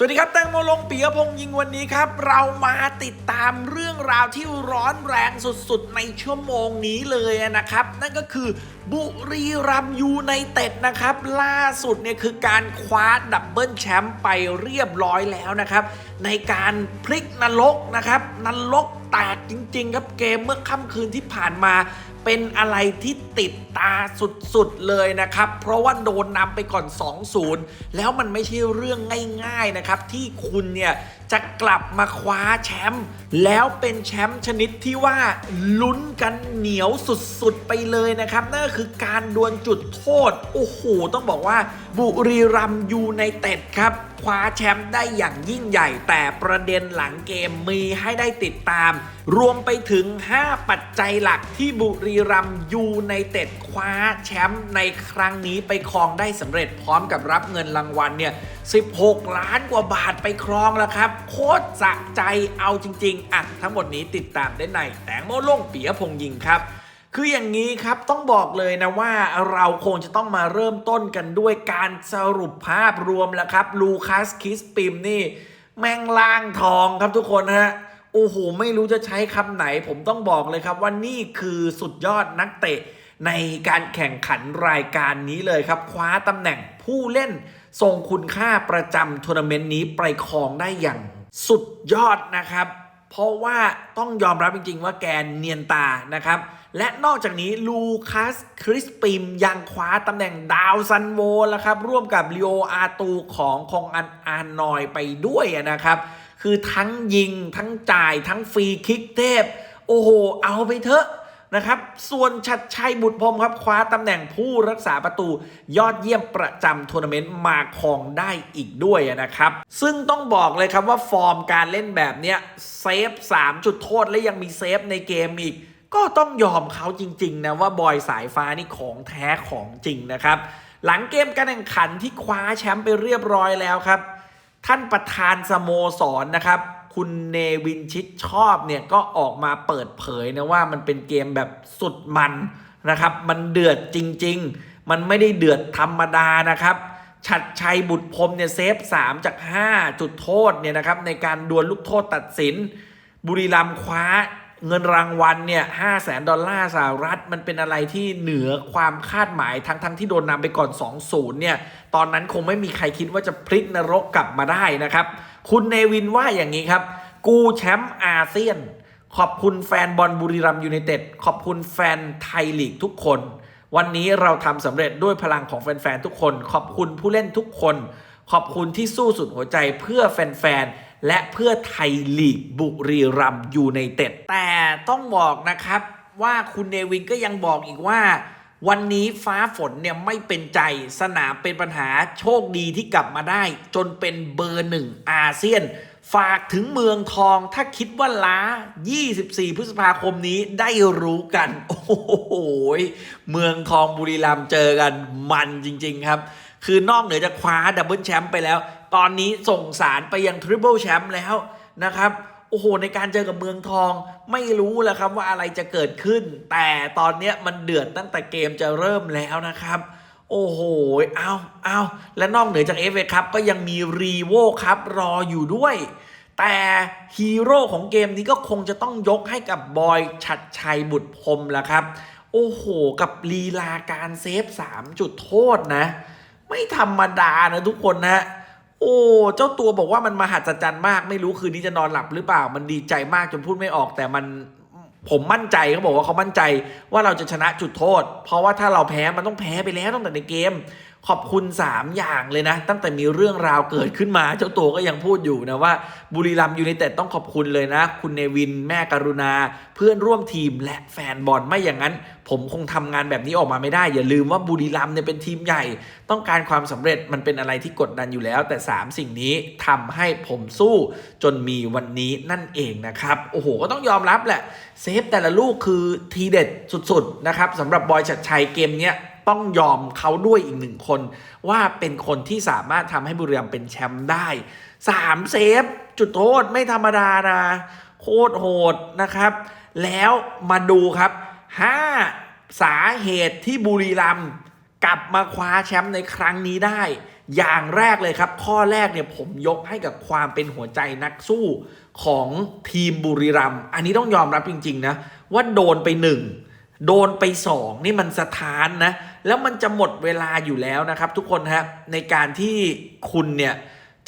สวัสดีครับแตงโมลงปียพงษ์ยิงวันนี้ครับ เรามาติดตามเรื่องราวที่ร้อนแรงสุดๆ ในชั่วโมงนี้เลยนะครับ นั่นก็คือบุรีรัมยูไนเต็ดนะครับ ล่าสุดเนี่ยคือการคว้าดับเบิลแชมป์ไปเรียบร้อยแล้วนะครับ ในการพลิกนรกนะครับนรกแตกจริงๆ ครับเกมเมื่อค่ำคืนที่ผ่านมาเป็นอะไรที่ติดตาสุดๆเลยนะครับ เพราะว่าโดนนำไปก่อน 2-0 แล้วมันไม่ใช่เรื่องง่าย ๆนะครับ ที่คุณเนี่ยจะกลับมาคว้าแชมป์แล้วเป็นแชมป์ชนิดที่ว่าลุ้นกันเหนียวสุดๆไปเลยนะครับ นั่นก็คือการดวลจุดโทษ โอ้โห ต้องบอกว่าบุรีรัมยูไนเต็ดครับ คว้าแชมป์ได้อย่างยิ่งใหญ่แต่ประเด็นหลังเกมมีให้ได้ติดตาม รวมไปถึง 5 ปัจจัยหลักที่บุรีรัมยูไนเต็ดคว้าแชมป์ในครั้งนี้ไปครองได้สำเร็จพร้อมกับรับเงินรางวัลเนี่ย 16 ล้านกว่าบาทไปครองแล้วครับ โคตรสะใจเอาจริง ๆอะทั้งหมดนี้ติดตามได้ในแตงโมโล่งปียพงยิงครับคืออย่างนี้ครับต้องบอกเลยนะว่าเราคงจะต้องมาเริ่มต้นกันด้วยการสรุปภาพรวมแล้วครับ ลูคัสคิสปิมนี่ แม่งล่างทองครับทุกคนฮะ โอ้โหไม่รู้จะใช้คำไหน ผมต้องบอกเลยครับว่านี่คือสุดยอดนักเตะในการแข่งขันรายการนี้เลยครับ คว้าตำแหน่งผู้เล่นทรงคุณค่าประจำทัวร์นาเมนต์นี้ไปครองได้อย่างสุดยอดนะครับ เพราะว่าต้องยอมรับจริง ๆ ว่าแกนเนียนตานะครับ และนอกจากนี้ลูคัสคริสปิมยังคว้าตำแหน่งดาวซันโวแล้วครับ ร่วมกับลีโออาตูของคองอันอานอยไปด้วยนะครับ คือทั้งยิงทั้งจ่ายทั้งฟรีคิกเทพ โอ้โห เอาไปเถอะนะครับ ส่วนชัดชัยบุตรพรมครับ คว้าตำแหน่งผู้รักษาประตูยอดเยี่ยมประจำทัวร์นาเมนต์มาครองได้อีกด้วยนะครับ ซึ่งต้องบอกเลยครับว่าฟอร์มการเล่นแบบเนี้ยเซฟ 3 จุดโทษและยังมีเซฟในเกมอีก ก็ต้องยอมเขาจริง ๆ นะ ว่าบอยสายฟ้านี่ของแท้ของจริงนะครับ หลังเกมการแข่งขันที่คว้าแชมป์ไปเรียบร้อยแล้วครับ ท่านประธานสโมสรนะครับ คุณเนวินชิดชอบเนี่ยก็ออกมาเปิดเผยนะว่ามันเป็นเกมแบบสุดมันนะครับ มันเดือดจริง ๆ มันไม่ได้เดือดธรรมดานะครับชัดชัยบุตรพรมเนี่ยเซฟ 3 จาก 5 จุดโทษเนี่ยนะครับในการดวลลูกโทษตัดสิน บุรีรัมย์คว้า เงินรางวัลเนี่ยห้าแสนดอลลาร์สหรัฐ มันเป็นอะไรที่เหนือความคาดหมายทั้งทั้งที่โดนนำไปก่อน 2-0เนี่ย ตอนนั้นคงไม่มีใครคิดว่าจะพลิกนรกกลับมาได้นะครับ คุณเนวินว่าอย่างนี้ครับ กูแชมป์อาเซียน ขอบคุณแฟนบอลบุรีรัมย์ยูไนเต็ด ขอบคุณแฟนไทยลีกทุกคน วันนี้เราทำสำเร็จด้วยพลังของแฟนๆทุกคน ขอบคุณผู้เล่นทุกคน ขอบคุณที่สู้สุดหัวใจเพื่อแฟนๆ และเพื่อไทยลีกบุรีรัมยูไนเต็ดแต่ต้องบอกนะครับว่าคุณเนวินก็ยังบอกอีกว่า วันนี้ฟ้าฝนเนี่ยไม่เป็นใจสนามเป็นปัญหาโชคดีที่กลับมาได้ จนเป็นเบอร์หนึ่งอาเซียน ฝากถึงเมืองทองถ้าคิดว่าล้า 24 พฤษภาคมนี้ได้รู้กัน โอ้โหเมืองทองบุรีรัมย์เจอกันมันจริง ๆ ครับ คือนอกเหนือจากคว้าดับเบิลแชมป์ไปแล้ว ตอนนี้ส่งสารไปยังทริปเปิลแชมป์แล้วนะครับโอ้โห ในการเจอกับเมืองทองไม่รู้แหละครับว่าอะไรจะเกิดขึ้น แต่ตอนเนี้มันเดือดตั้งแต่เกมจะเริ่มแล้วนะครับ โอ้โห เอาเอาและนอกเหนือจากเอฟเอครับก็ยังมีรีโวครับรออยู่ด้วย แต่ฮีโร่ของเกมนี้ก็คงจะต้องยกให้กับบอยชัดชัยบุตรพรหมละครับ โอ้โห กับลีลาการเซฟ 3 จุดโทษนะ ไม่ธรรมดานะทุกคนนะ โอ้เจ้าตัวบอกว่ามันมหัศจรรย์มาก ไม่รู้คืนนี้จะนอนหลับหรือเปล่า มันดีใจมากจนพูดไม่ออกแต่มันผมมั่นใจเขาบอกว่าเขามั่นใจว่าเราจะชนะจุดโทษ เพราะว่าถ้าเราแพ้มันต้องแพ้ไปแล้วตั้งแต่ในเกม ขอบคุณ 3 อย่างเลยนะ ตั้งแต่มีเรื่องราวเกิดขึ้นมา เจ้าตัวก็ยังพูดอยู่นะว่า บุรีรัมยูไนเต็ดต้องขอบคุณเลยนะ คุณเนวินแม่การุณา เพื่อนร่วมทีมและแฟนบอลไม่อย่างนั้น ผมคงทำงานแบบนี้ออกมาไม่ได้ อย่าลืมว่าบุรีรัมย์เนี่ยเป็นทีมใหญ่ ต้องการความสำเร็จมันเป็นอะไรที่กดดันอยู่แล้ว แต่ 3 สิ่งนี้ทำให้ผมสู้จนมีวันนี้นั่นเองนะครับโอ้โหก็ต้องยอมรับแหละเซฟแต่ละลูกคือทีเด็ดสุดๆนะครับสำหรับบอยชัดชัยเกมเนี้ย ต้องยอมเขาด้วยอีกหนึ่งคน ว่าเป็นคนที่สามารถทำให้บุรีรัมย์เป็นแชมป์ได้สามเซฟ จุดโทษไม่ธรรมดานะโคตรโหดนะครับ แล้วมาดูครับ5สาเหตุที่บุรีรัมย์กลับมาคว้าแชมป์ในครั้งนี้ได้ อย่างแรกเลยครับ ข้อแรกเนี่ยผมยกให้กับความเป็นหัวใจนักสู้ของทีมบุรีรัมย์อันนี้ต้องยอมรับจริง ๆ นะ ว่าโดนไปหนึ่งโดนไปสองนี่มันสะท้านนะ แล้วมันจะหมดเวลาอยู่แล้วนะครับทุกคนครับในการที่คุณเนี่ย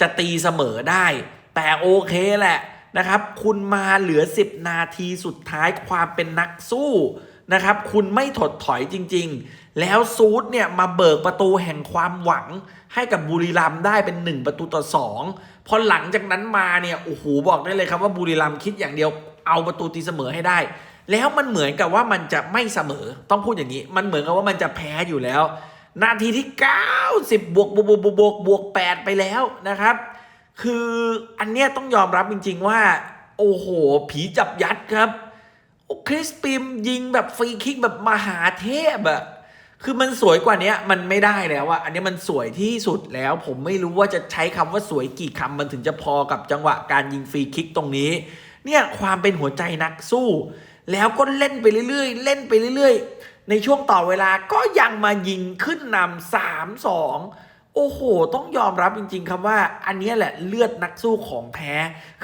จะตีเสมอได้ แต่โอเคแหละนะครับ คุณมาเหลือ 10 นาทีสุดท้ายความเป็นนักสู้นะครับ คุณไม่ถดถอยจริง ๆ แล้วซูดเนี่ยมาเบิกประตูแห่งความหวังให้กับบุรีรัมได้เป็น 1 ประตูต่อ 2 พอหลังจากนั้นมาเนี่ยโอ้โหบอกได้เลยครับว่าบุรีรัมคิดอย่างเดียวเอาประตูตีเสมอให้ได้ แล้วมันเหมือนกับว่ามันจะไม่เสมอต้องพูดอย่างนี้ มันเหมือนกับว่ามันจะแพ้อยู่แล้ว นาทีที่ 90 บวกบวกบวกบวกบวกบวก8ไปแล้วนะครับ คืออันเนี้ยต้องยอมรับจริง ๆ ว่า โอ้โห ผีจับยัดครับโอ้คริสปิมยิงแบบฟรีคิกแบบมหาเทพอะคือมันสวยกว่านี้มันไม่ได้แล้วอะอันนี้มันสวยที่สุดแล้ว ผมไม่รู้ว่าจะใช้คำว่าสวยกี่คำมันถึงจะพอกับจังหวะการยิงฟรีคิกตรงนี้ เนี่ยความเป็นหัวใจนักสู้ แล้วก็เล่นไปเรื่อยๆ เล่นไปเรื่อยๆ ในช่วงต่อเวลาก็ยังมายิงขึ้นนำสามสองโอ้โห ต้องยอมรับจริง ๆ ครับว่า อันนี้แหละเลือดนักสู้ของแท้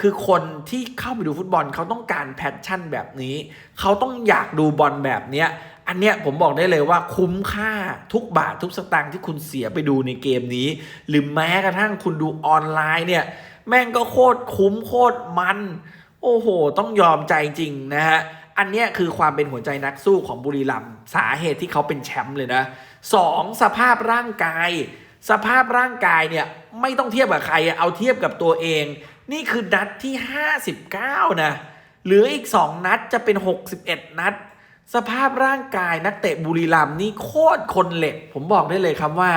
คือคนที่เข้าไปดูฟุตบอลเขาต้องการแพชชั่นแบบนี้ เขาต้องอยากดูบอลแบบเนี้ย อันเนี้ยผมบอกได้เลยว่าคุ้มค่าทุกบาททุกสตางค์ที่คุณเสียไปดูในเกมนี้ หรือแม้กระทั่งคุณดูออนไลน์เนี่ย แม่งก็โคตรคุ้มโคตรมัน โอ้โห ต้องยอมใจจริงนะฮะ อันเนี้ยคือความเป็นหัวใจนักสู้ของบุรีรัมย์สาเหตุที่เขาเป็นแชมป์เลยนะสองสภาพร่างกาย สภาพร่างกายเนี่ยไม่ต้องเทียบกับใครเอาเทียบกับตัวเอง นี่คือนัดที่ 59 นะเหลืออีก 2 นัดจะเป็น 61 นัด สภาพร่างกายนักเตะบุรีรัมย์นี่โคตรคนเหล็ก ผมบอกได้เลยครับว่า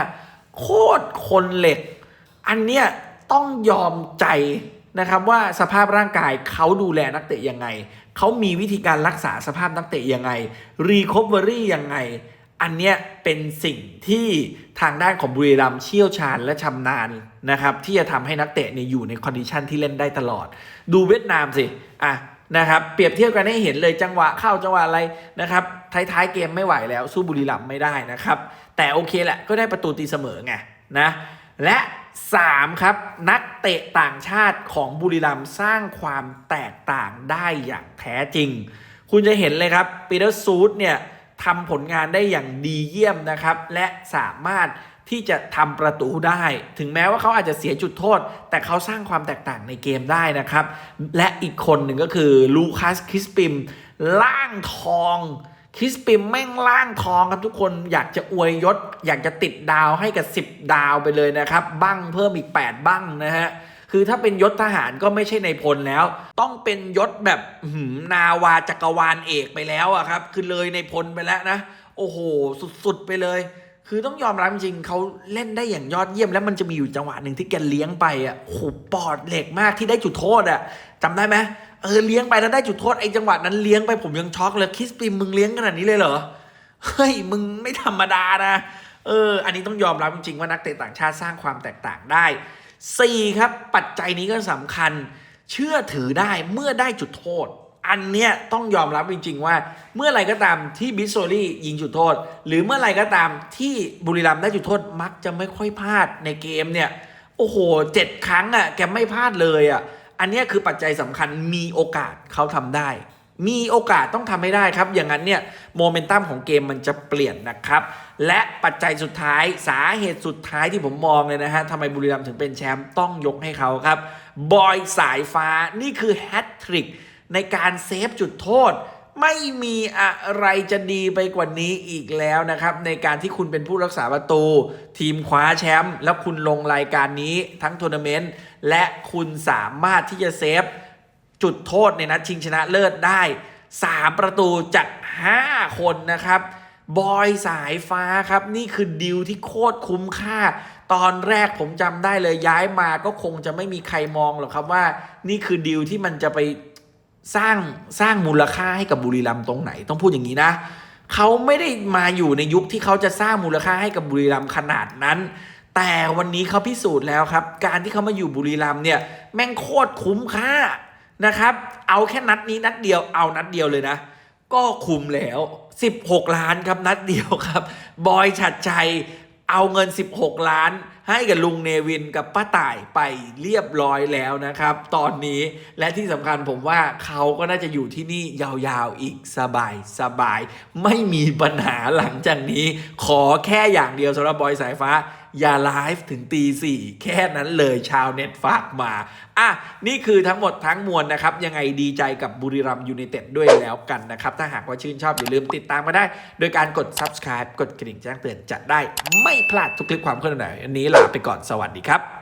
โคตรคนเหล็ก อันเนี้ยต้องยอมใจนะครับว่าสภาพร่างกายเขาดูแลนักเตะยังไง เขามีวิธีการรักษาสภาพนักเตะยังไงรีคอเวอรี่ยังไง อันเนี้ยเป็นสิ่งที่ทางด้านของบุรีรัมเชี่ยวชาญและชำนาญนะครับ ที่จะทำให้นักเตะเนี่ยอยู่ในคอนดิชันที่เล่นได้ตลอด ดูเวียดนามสิอะนะครับเปรียบเทียบกันให้เห็นเลยจังหวะเข้าจังหวะอะไรนะครับท้ายๆเกมไม่ไหวแล้วสู้บุรีรัมไม่ได้นะครับ แต่โอเคแหละก็ได้ประตูตีเสมอไงนะและ 3ครับนักเตะต่างชาติของบุรีรัมย์สร้างความแตกต่างได้อย่างแท้จริง คุณจะเห็นเลยครับปีเตอร์ซูดเนี่ยทำผลงานได้อย่างดีเยี่ยมนะครับ และสามารถที่จะทำประตูได้ ถึงแม้ว่าเขาอาจจะเสียจุดโทษ แต่เขาสร้างความแตกต่างในเกมได้นะครับ และอีกคนหนึ่งก็คือลูคัส คริสปิม ล่างทอง คริสปิมแม่งล่างทองครับทุกคนอยากจะอวยยศ อยากจะติดดาวให้กับ 10 ดาวไปเลยนะครับ บั้งเพิ่มอีก 8 บั้งนะฮะคือถ้าเป็นยศทหารก็ไม่ใช่ในพลแล้ว ต้องเป็นยศแบบนาวาจักรวาลเอกไปแล้วอะครับ คือเลยในพลไปแล้วนะ โอ้โห สุดๆไปเลย คือต้องยอมรับจริงเขาเล่นได้อย่างยอดเยี่ยม แล้วมันจะมีอยู่จังหวะหนึ่งที่แกเลี้ยงไปอะโอ้โหปอดเหล็กมากที่ได้จุดโทษอะจำได้ไหมเออเลี้ยงไปแล้วได้จุดโทษไอ้จังหวะนั้นเลี้ยงไปผมยังช็อกเลยคิสปิมึงเลี้ยงขนาดนี้เลยเหรอเฮ้ยมึงไม่ธรรมดานะเออ อันนี้ต้องยอมรับจริงๆว่านักเตะต่างชาติสร้างความแตกต่างได้ 4 ครับ ปัจจัยนี้ก็สำคัญ เชื่อถือได้เมื่อได้จุดโทษ อันเนี้ยต้องยอมรับจริง ๆ ว่า เมื่อไรก็ตามที่บิสโซลี่ยิงจุดโทษ หรือเมื่อไรก็ตามที่บุรีรัมย์ได้จุดโทษมักจะไม่ค่อยพลาดในเกมเนี่ยโอ้โหเจ็ดครั้งอะแกไม่พลาดเลยอะอันเนี้ยคือปัจจัยสำคัญมีโอกาสเขาทำได้ มีโอกาสต้องทำให้ได้ครับ อย่างนั้นเนี่ยโมเมนตัมของเกมมันจะเปลี่ยนนะครับ และปัจจัยสุดท้ายสาเหตุสุดท้ายที่ผมมองเลยนะฮะทำไมบุรีรัมย์ถึงเป็นแชมป์ต้องยกให้เขาครับบอยสายฟ้านี่คือแฮตทริก ในการเซฟจุดโทษ ไม่มีอะไรจะดีไปกว่านี้อีกแล้วนะครับ ในการที่คุณเป็นผู้รักษาประตู ทีมคว้าแชมป์แล้วคุณลงรายการนี้ทั้งทัวร์นาเมนต์และคุณสามารถที่จะเซฟจุดโทษในนัดชิงชนะเลิศได้ 3 ประตูจาก 5 คนนะครับบอยสายฟ้าครับ นี่คือดิวที่โคตรคุ้มค่า ตอนแรกผมจำได้เลยย้ายมาก็คงจะไม่มีใครมองหรอกครับว่า นี่คือดิวที่มันจะไป สร้างสร้างมูลค่าให้กับบุรีรัมย์ตรงไหน ต้องพูดอย่างนี้นะเขาไม่ได้มาอยู่ในยุคที่เขาจะสร้างมูลค่าให้กับบุรีรัมย์ขนาดนั้น แต่วันนี้เขาพิสูจน์แล้วครับ การที่เขามาอยู่บุรีรัมย์เนี่ยแม่งโคตรคุ้มค่านะครับ เอาแค่นัดนี้นัดเดียวเอานัดเดียวเลยนะ ก็คุ้มแล้ว 16 ล้านครับนัดเดียวครับ บอยฉัดชัย เอาเงิน 16 ล้าน ให้กับลุงเนวินกับป้าต่ายไปเรียบร้อยแล้วนะครับ ตอนนี้และที่สำคัญผมว่าเขาก็น่าจะอยู่ที่นี่ยาวๆอีกสบายสบาย ไม่มีปัญหาหลังจากนี้ ขอแค่อย่างเดียวสำหรับบอยสายฟ้า อย่าไลฟ์ถึงตีสี่แค่นั้นเลยชาวเน็ตฝากมา อะ นี่คือทั้งหมดทั้งมวลนะครับ ยังไงดีใจกับบุรีรัมยูไนเต็ดด้วยแล้วกันนะครับ ถ้าหากว่าชื่นชอบอย่าลืมติดตามมาได้ โดยการกด subscribe กดกระดิ่งแจ้งเตือนจะได้ไม่พลาดทุกคลิปความเคลื่อนไหวอันนี้ลาไปก่อนสวัสดีครับ